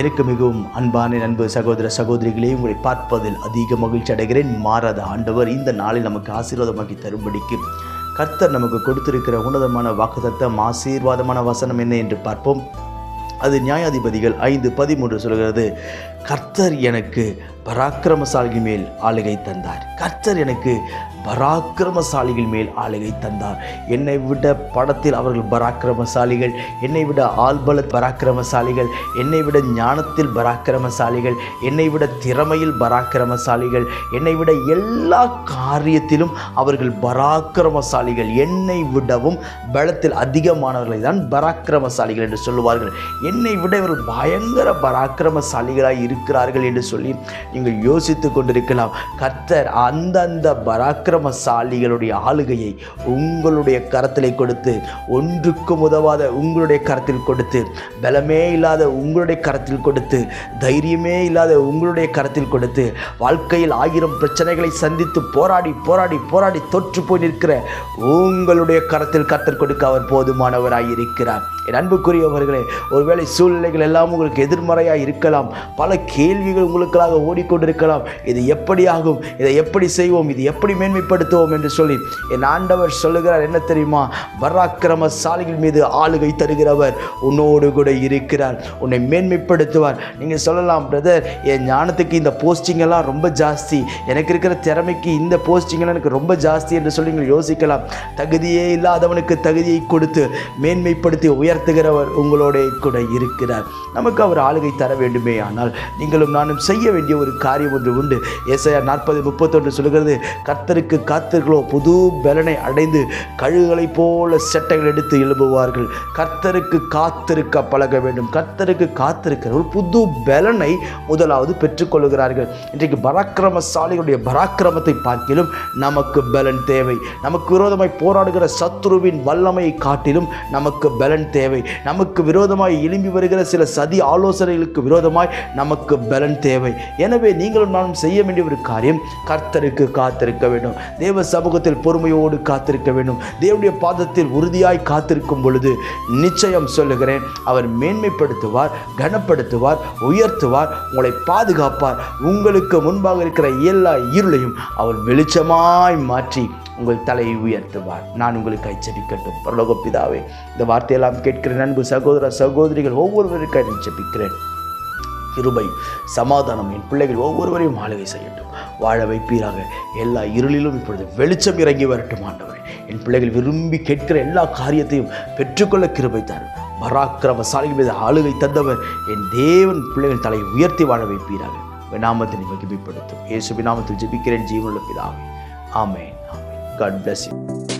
எனக்கு மிகவும் அன்பான அன்பு சகோதர சகோதரிகளே உங்களை பார்ப்பதில் அதிக மகிழ்ச்சி அடைகிறேன். மாறாத ஆண்டவர் இந்த நாளில் நமக்கு ஆசீர்வாதமாக்கி தரும்படிக்கு கர்த்தர் நமக்கு கொடுத்திருக்கிற உன்னதமான வாக்குதத்தம் ஆசீர்வாதமான வசனம் என்ன என்று பார்ப்போம். அது நியாயாதிபதிகள் ஐந்து பதிமூன்று சொல்கிறது கர்த்தர் எனக்கு பராக்கிரமசாலிகள் மேல் ஆளுகை தந்தார். கர்த்தர் எனக்கு பராக்கிரமசாலிகள் மேல் ஆளுகை தந்தார். என்னை விட படத்தில் அவர்கள் பராக்கிரமசாலிகள் என்னை விட ஆள்பல பராக்கிரமசாலிகள் என்னை விட ஞானத்தில் பராக்கிரமசாலிகள் என்னை விட திறமையில் பராக்கிரமசாலிகள் என்னை விட எல்லா காரியத்திலும் அவர்கள் பராக்கிரமசாலிகள் என்னை விடவும் பலத்தில் அதிகமானவர்களை தான் பராக்கிரமசாலிகள் என்று சொல்லுவார்கள். என்னை விட இவர்கள் பயங்கர பராக்கிரமசாலிகளாக இருக்கிறார்கள் என்று சொல்லி நீங்கள் யோசித்து கொண்டிருக்கலாம். கர்த்தர் அந்தந்த பராக்கிரமசாலிகளுடைய ஆளுகையை உங்களுடைய கரத்திலே கொடுத்து ஒன்றுக்கும் உதவாத உங்களுடைய கரத்தில் கொடுத்து பலமே இல்லாத உங்களுடைய கரத்தில் கொடுத்து தைரியமே இல்லாத உங்களுடைய கரத்தில் கொடுத்து வாழ்க்கையில் ஆயிரம் பிரச்சனைகளை சந்தித்து போராடி போராடி போராடி தொற்று போய் நிற்கிற உங்களுடைய கரத்தில் கர்த்தர் கொடுக்க அவர் போதுமானவராய் இருக்கிறார் என் அன்புக்குரியவர்களே ஒருவேளை சூழ்நிலைகள் எல்லாம் உங்களுக்கு எதிர்மறையாக இருக்கலாம். பல கேள்விகள் உங்களுக்காக ஓடிக்கொண்டிருக்கலாம். இது எப்படி ஆகும் இதை எப்படி செய்வோம்? இது எப்படி மேன்மைப்படுத்துவோம் என்று சொல்லி என் ஆண்டவர் சொல்லுகிறார். என்ன தெரியுமா? பராக்கிரமசாலிகள் மீது ஆளுகை தருகிறவர் உன்னோடு கூட இருக்கிறார். உன்னை மேன்மைப்படுத்துவார். நீங்கள் சொல்லலாம் பிரதர் என் ஞானத்துக்கு இந்த போஸ்டிங்கெல்லாம் ரொம்ப ஜாஸ்தி. எனக்கு இருக்கிற திறமைக்கு இந்த போஸ்டிங்கெல்லாம் எனக்கு ரொம்ப ஜாஸ்தி என்று சொல்லி நீங்கள் யோசிக்கலாம். தகுதியே இல்லாதவனுக்கு தகுதியை கொடுத்து மேன்மைப்படுத்தி உயர் உயர்த்துகிறவர் உங்களோட கூட இருக்கிறார். நமக்கு அவர் ஆளுகை தர வேண்டுமே ஆனால் நீங்களும் நானும் செய்ய வேண்டிய ஒரு காரியம் ஒன்று உண்டு. ஏசாயா நாற்பது முப்பத்தொன்று சொல்கிறது கர்த்தருக்கு காத்திருக்கிறோ புது பலனை அடைந்து கழுகுகளைப் போல செட்டைகள் எடுத்து எழுப்புவார்கள் கர்த்தருக்கு காத்திருக்க பழக வேண்டும். கர்த்தருக்கு காத்திருக்கிறவர்கள் புது பலனை முதலாவது பெற்றுக்கொள்கிறார்கள் இன்றைக்கு பராக்கிரமசாலிகளுடைய பராக்கிரமத்தை பார்க்கிலும் நமக்கு பலன் தேவை. நமக்கு விரோதமாய் போராடுகிற சத்ருவின் வல்லமையை காட்டிலும் நமக்கு பலன் தேவை. தேவை. நமக்கு விரோதமாய் எழும்பி வருகிற சில சதி ஆலோசனைகளுக்கு விரோதமாய் நமக்கு பலன் தேவை. எனவே நீங்களும் நானும் செய்ய வேண்டிய ஒரு காரியம் கர்த்தருக்கு காத்திருக்க வேண்டும். தேவ சமூகத்தில் பொறுமையோடு காத்திருக்க வேண்டும். தேவனுடைய பாதத்தில் உறுதியாய் காத்திருக்கும் பொழுது நிச்சயம் சொல்லுகிறேன் அவர் மேன்மைப்படுத்துவார் கனப்படுத்துவார் உயர்த்துவார் உங்களை பாதுகாப்பார். உங்களுக்கு முன்பாக இருக்கிற எல்லா இருளையும் அவர் வெளிச்சமாய் மாற்றி உங்கள் தலையை உயர்த்துவார். நான் உங்களுக்கு அச்சரிக்கட்டும் பரலோக பிதாவே இந்த வார்த்தையெல்லாம் கேட்கிற நண்பு சகோதர சகோதரிகள் ஒவ்வொருவருக்கும் ஜெபிக்கிறேன். கிருபை சமாதானம் என் பிள்ளைகள் ஒவ்வொருவரையும் ஆளுகை செய்யட்டும். வாழ வைப்பீராக. எல்லா இருளிலும் இப்பொழுது வெளிச்சம் இறங்கி வரட்டும் ஆண்டவர். என் பிள்ளைகள் விரும்பி கேட்கிற எல்லா காரியத்தையும் பெற்றுக்கொள்ள கிருபை தாரும். பராக்கிரமசாலிகள் மீது ஆளுகை தந்தவர் என் தேவன். பிள்ளைகள் தலையை உயர்த்தி வாழ வைப்பீராக. நாமத்தை மகிமைப்படுத்தும். இயேசுபி நாமத்தில் ஜெபிக்கிறேன் ஜீவனுள்ள பிதாவே. ஆமேன் ஆமேன். God bless you